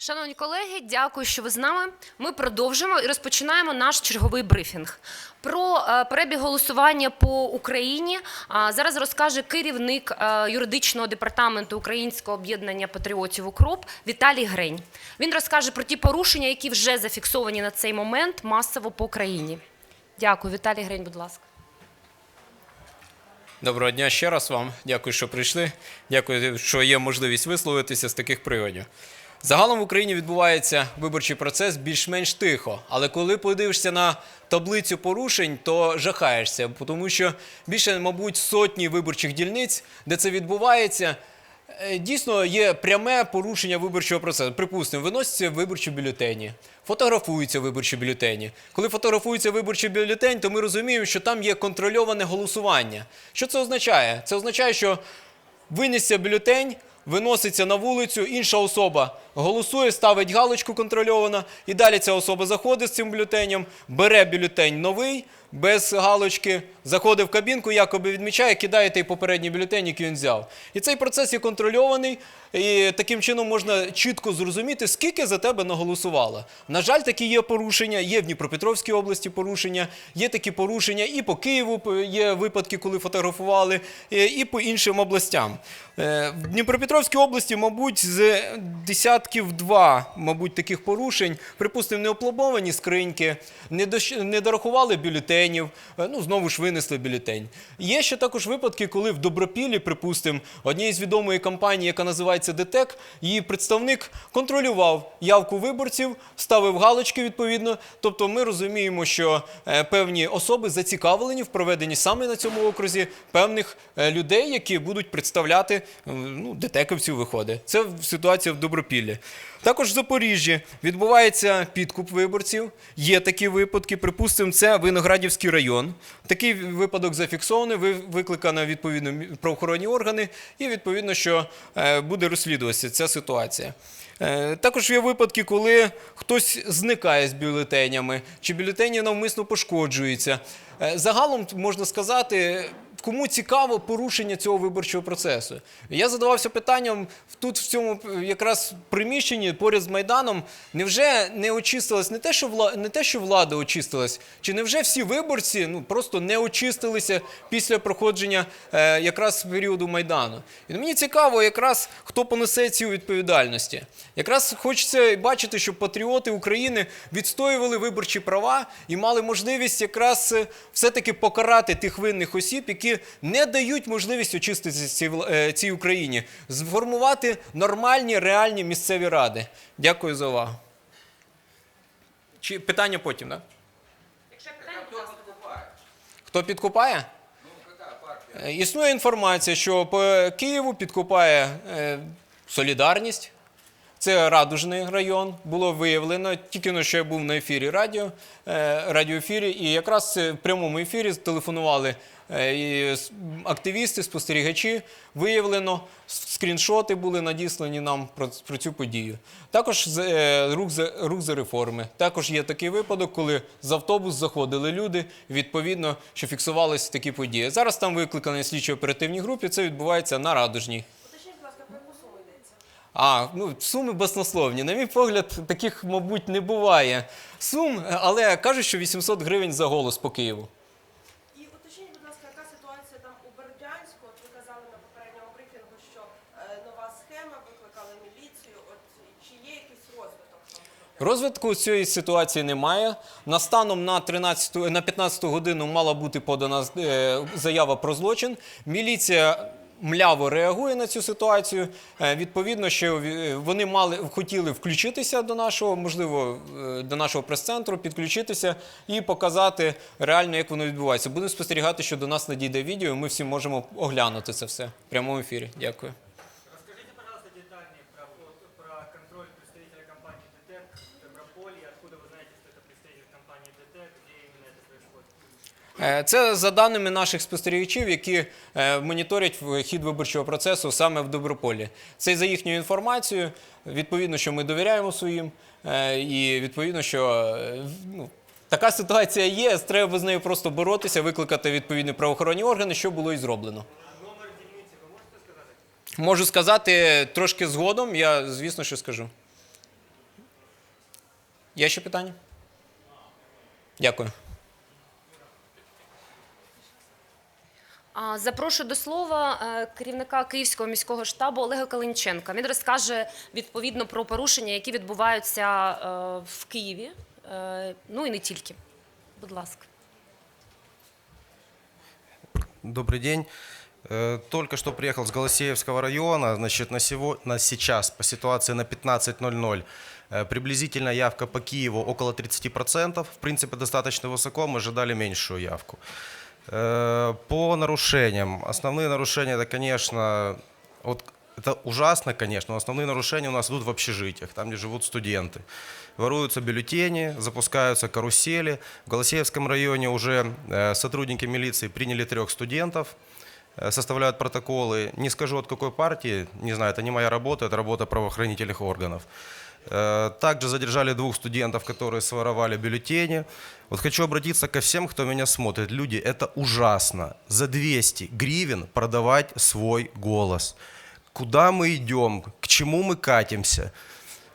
Шановні колеги, дякую, що ви з нами. Ми продовжимо і розпочинаємо наш черговий брифінг. Про е, перебіг голосування по Україні а, зараз розкаже керівник е, юридичного департаменту Українського об'єднання патріотів УКРОП Віталій Грень. Він розкаже про ті порушення, які вже зафіксовані на цей момент масово по країні. Дякую, Віталій Грень, будь ласка. Доброго дня ще раз вам. Дякую, що прийшли. Дякую, що є можливість висловитися з таких приводів. Загалом в Україні відбувається виборчий процес більш-менш тихо. Але коли подивишся на таблицю порушень, то жахаєшся, тому що більше, мабуть, сотні виборчих дільниць, де це відбувається. Е, Дійсно, є пряме порушення виборчого процесу. Припустимо, виносяться виборчі бюлетені, фотографуються виборчі бюлетені. Коли фотографується виборчий бюлетень, то ми розуміємо, що там є контрольоване голосування. Що це означає? Це означає, що винесся бюлетень, виноситься на вулицю, інша особа голосує, ставить галочку контрольована, і далі ця особа заходить з цим бюлетенем, бере бюлетень новий, без галочки, заходить в кабінку, якоби відмічає, кидає той попередній бюлетень, який він взяв. І цей процес є контрольований, і таким чином можна чітко зрозуміти, скільки за тебе наголосувало. На жаль, такі є порушення, є в Дніпропетровській області порушення, є такі порушення і по Києву є випадки, коли фотографували, е, і по іншим областям. Е, В Дніпропетровській області, мабуть, з десятків два, мабуть, таких порушень. Припустимо, не опломбовані скриньки, не, дощ- не дорахували бюлетенів, е, ну знову ж винесли бюлетень. Є ще також випадки, коли в Добропіллі, припустимо, однієї з відомої компанії, яка називається ДТЕК, її представник контролював явку виборців, ставив галочки відповідно. Тобто ми розуміємо, що е, певні особи зацікавлені в проведенні саме на цьому окрузі певних е, людей, які будуть представляти ну, ДТЕКовців виходить. Це ситуація в Добропіллі. Також в Запоріжжі відбувається підкуп виборців. Є такі випадки. Припустимо, це Виноградівський район. Такий випадок зафіксований, ви- викликано відповідно правоохоронні органи, і відповідно, що е, буде розслідуватися ця ситуація. Е, Також є випадки, коли хтось зникає з бюлетенями, чи бюлетені навмисно пошкоджуються. Е, Загалом можна сказати. Кому цікаво порушення цього виборчого процесу? Я задавався питанням тут, в цьому якраз приміщенні поряд з Майданом, невже не очистилась не те, що вла... не те, що влада очистилась, чи невже всі виборці ну просто не очистилися після проходження е, якраз періоду Майдану? І мені цікаво, якраз хто понесе ці відповідальності. Якраз хочеться бачити, щоб патріоти України відстоювали виборчі права і мали можливість якраз е, все-таки покарати тих винних осіб, які не дають можливість очиститися цій, е, цій Україні, сформувати нормальні реальні місцеві ради. Дякую за увагу. Чи питання потім, так? Якщо Хто підкупає? Е, Існує інформація, що по Києву підкупає е, солідарність. Це Радужний район. Було виявлено. Тільки но що я був на ефірі радіо, е, радіоефірі, і якраз в прямому ефірі телефонували е, активісти, спостерігачі. Виявлено, скріншоти були надіслані нам про, про цю подію. Також з- е, рух за, рух за реформи. Також є такий випадок, коли з автобус заходили люди, відповідно, що фіксувалися такі події. Зараз там викликані слідчі оперативні групи. Це відбувається на Радужній. Уточніть, будь ласка, про яку суму йдеться? А, ну суми баснословні. На мій погляд, таких, мабуть, не буває сум, але кажуть, що 800 гривень за голос по Києву. І уточніть, будь ласка, яка ситуація там у Бердянську? От ви казали на попередньому брифінгу, що е, нова схема, викликали міліцію. От чи є якийсь розвиток там? Розвитку цієї ситуації немає. На станом на 13, на 15 годину мала бути подана е, заява про злочин. Міліція мляво реагує на цю ситуацію. Е, Відповідно, що вони мали хотіли включитися до нашого, можливо, е, до нашого прес-центру, підключитися і показати реально, як воно відбувається. Будемо спостерігати, що до нас надійде відео. і Ми всі можемо оглянути це все в прямому ефірі. Дякую. Це за даними наших спостерігачів, які е, моніторять хід виборчого процесу саме в Доброполі. Це за їхньою інформацією. Відповідно, що ми довіряємо своїм, е, і відповідно, що е, ну, така ситуація є. Треба з нею просто боротися, викликати відповідні правоохоронні органи, що було і зроблено. Можу сказати трошки згодом. Я звісно, що скажу. Є ще питання? Дякую. Запрошую до слова е, керівника Київського міського штабу Олега Калинченка. Він розкаже відповідно про порушення, які відбуваються е, в Києві. Е, Ну і не тільки. Будь ласка. Добрый день. Э, Только что приехал с Голосеевского района. Значит, на, сего, на сейчас по ситуации на 15.00 э, приблизительно явка по Киеву около 30%. В принципе, достаточно высоко. Мы ожидали меньшую явку. Э, По нарушениям. Основные нарушения, это, конечно, вот это ужасно, конечно, но основные нарушения у нас идут в общежитиях, там, где живут студенты. Воруются бюллетени, запускаются карусели. В Голосеевском районе уже э, сотрудники милиции приняли трех студентов, э, составляют протоколы. Не скажу от какой партии, не знаю, это не моя работа, это работа правоохранительных органов. Э, Также задержали двух студентов, которые своровали бюллетени. Вот хочу обратиться ко всем, кто меня смотрит. Люди, это ужасно. За 200 гривен продавать свой голос. Куда мы идем? К чему мы катимся?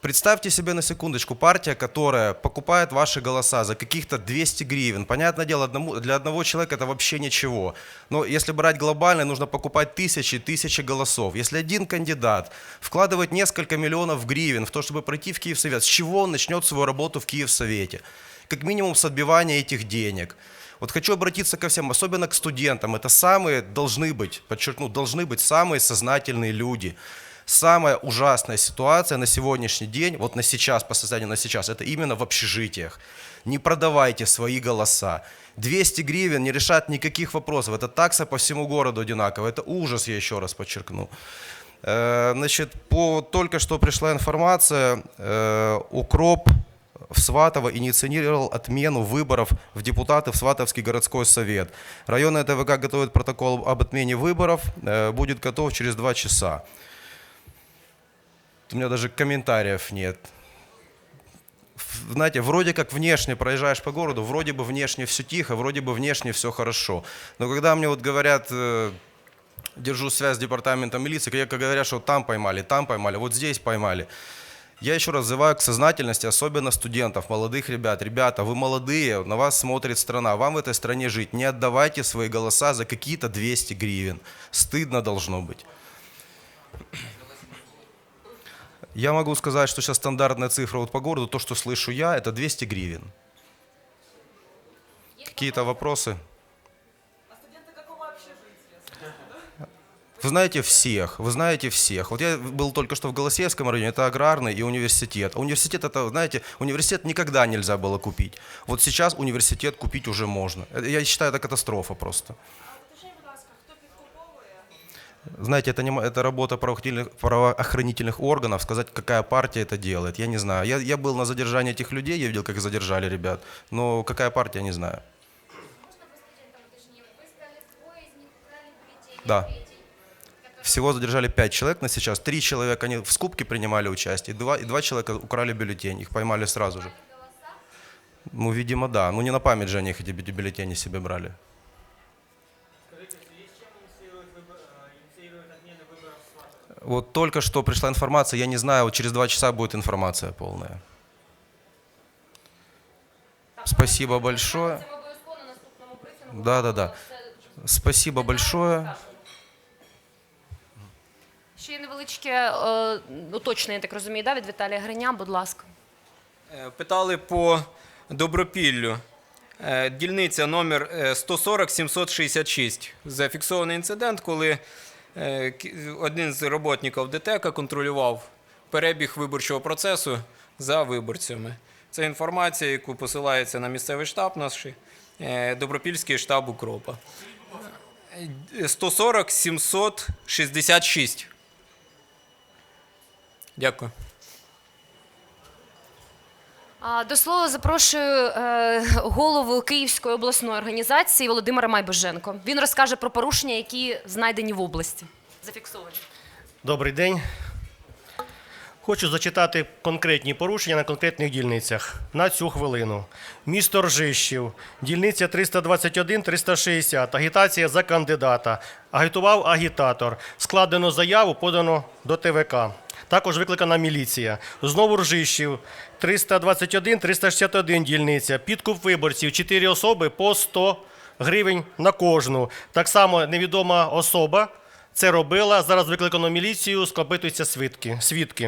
Представьте себе на секундочку партия, которая покупает ваши голоса за каких-то 200 гривен. Понятное дело, одному, для одного человека это вообще ничего. Но если брать глобально, нужно покупать тысячи, тысячи голосов. Если один кандидат вкладывает несколько миллионов гривен в то, чтобы пройти в Киевсовет, с чего он начнет свою работу в Киевсовете? Как минимум с отбивания этих денег. Вот хочу обратиться ко всем, особенно к студентам. Это самые должны быть, подчеркну, должны быть самые сознательные люди. Самая ужасная ситуация на сегодняшний день, вот на сейчас, по состоянию на сейчас, это именно в общежитиях. Не продавайте свои голоса. 200 гривен не решат никаких вопросов. Это такса по всему городу одинаково. Это ужас, я еще раз подчеркну. Э, Значит, по только что пришла информация, э, укроп в Сватово инициировал отмену выборов в депутаты в Сватовский городской совет. Районная ТВК готовит протокол об отмене выборов, э, будет готов через два часа. У меня даже комментариев нет. Знаете, вроде как внешне проезжаешь по городу, вроде бы внешне все тихо, вроде бы внешне все хорошо. Но когда мне вот говорят, э, держу связь с департаментом милиции, когда говорят, что там поймали, там поймали, вот здесь поймали. Я еще раз взываю к сознательности, особенно студентов, молодых ребят. Ребята, вы молодые, на вас смотрит страна, вам в этой стране жить. Не отдавайте свои голоса за какие-то 200 гривен. Стыдно должно быть. Я могу сказать, что сейчас стандартная цифра вот по городу, то, что слышу я, это 200 гривен. Какие-то вопросы? Вы знаете всех, вы знаете всех. Вот я был только что в Голосеевском районе, это аграрный и университет. Университет это, знаете, университет никогда нельзя было купить. Вот сейчас университет купить уже можно. Я считаю, это катастрофа просто. Знаете, это, не, это работа правоохранительных, правоохранительных органов, сказать, какая партия это делает. Я не знаю. Я, я был на задержании этих людей, я видел, как их задержали ребят. Но какая партия, не знаю. Да. Всего задержали пять человек на сейчас. Три человека они в скупке принимали участие, два, и два человека украли бюллетень. Их поймали сразу же. Ну, видимо, да. Ну, не на память же они эти бю- бюллетени себе брали. Вот только что пришла информация, я не знаю, вот через два часа будет информация полная. Спасибо большое. Це обов'язково на наступному брифінгу. Да, да, да. Спасибо большое. Ще є невеличке е, уточнення, я так розумію, да, від Віталія Гриня, будь ласка. Е, Питали по Добропіллю. Е, Дільниця номер е, 140-766. Зафіксований інцидент, коли один з роботників ДТЕКа контролював перебіг виборчого процесу за виборцями. Це інформація, яку посилається на місцевий штаб наш, е, Добропільський штаб Укропа. Е, 140-766. Дякую. До слова запрошую е, голову Київської обласної організації Володимира Майбоженко. Він розкаже про порушення, які знайдені в області. Зафіксовані. Добрий день. Хочу зачитати конкретні порушення на конкретних дільницях на цю хвилину. Місто Ржищів, дільниця 321-360, агітація за кандидата. Агітував агітатор. Складено заяву, подано до ТВК. Також викликана міліція. Знову Ржищів 321, 361 дільниця. Підкуп виборців 4 особи по 100 гривень на кожну. Так само невідома особа це робила. Зараз викликано міліцію, скопитуються свідки. свідки.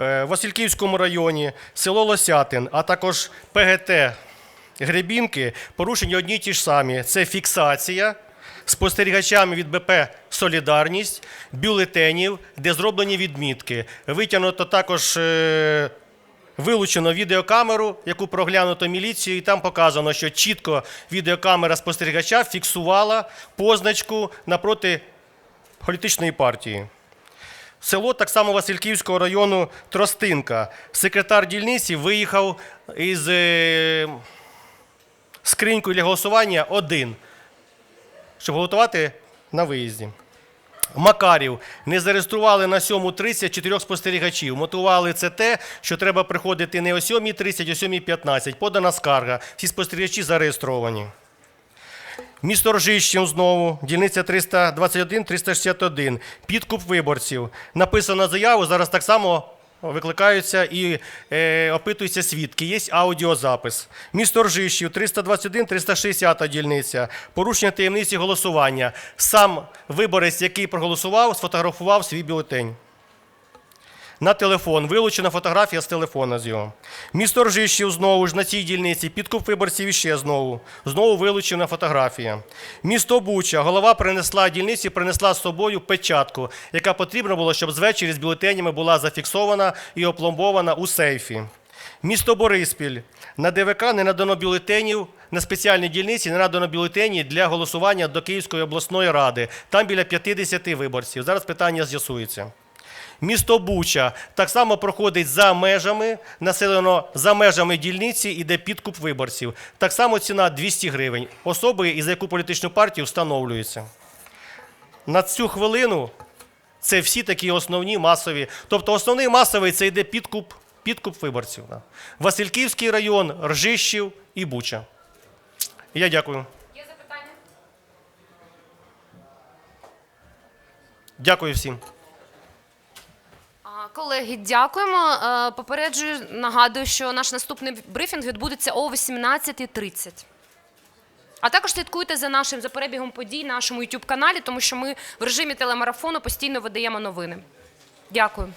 Е, В Васильківському районі село Лосятин, а також ПГТ Гребінки порушені одні й ті ж самі. Це фіксація спостерігачами від БП Солідарність, бюлетенів, де зроблені відмітки. Витягнуто також. е, Вилучено відеокамеру, яку проглянуто міліцією, і там показано, що чітко відеокамера спостерігача фіксувала позначку напроти політичної партії. Село так само Васильківського району Тростинка. Секретар дільниці виїхав із е, скринькою для голосування один, щоб готувати на виїзді. Макарів не зареєстрували на 7.30 чотирьох спостерігачів. Мотивували це те, що треба приходити не о 7.30, а о 7.15. Подана скарга. Всі спостерігачі зареєстровані. Місто Ржищів знову, дільниця 321-361, підкуп виборців. Написана заяву, зараз так само викликаються і е, опитуються свідки. Є аудіозапис. Місто Ржищів, 321-360 дільниця, порушення таємниці голосування. Сам виборець, який проголосував, сфотографував свій бюлетень. На телефон. Вилучена фотографія з телефона з його. Місто Ржищів знову ж на цій дільниці. Підкуп виборців іще знову. Знову вилучена фотографія. Місто Буча. Голова принесла дільниці, принесла з собою печатку, яка потрібна була, щоб звечері з бюлетенями була зафіксована і опломбована у сейфі. Місто Бориспіль. На ДВК не надано бюлетенів, на спеціальній дільниці не надано бюлетені для голосування до Київської обласної ради. Там біля 50 виборців. Зараз питання з'ясується. Місто Буча так само проходить за межами населено за межами дільниці, іде підкуп виборців. Так само ціна 200 гривень. Особи, і за яку політичну партію встановлюється. На цю хвилину це всі такі основні масові. Тобто основний масовий це йде підкуп, підкуп виборців. Васильківський район, Ржищів і Буча. Я дякую. Є запитання? Дякую всім. Колеги, дякуємо. Е, Попереджую, нагадую, що наш наступний брифінг відбудеться о 18.30. А також слідкуйте за нашим за перебігом подій на нашому youtube каналі, тому що ми в режимі телемарафону постійно видаємо новини. Дякую.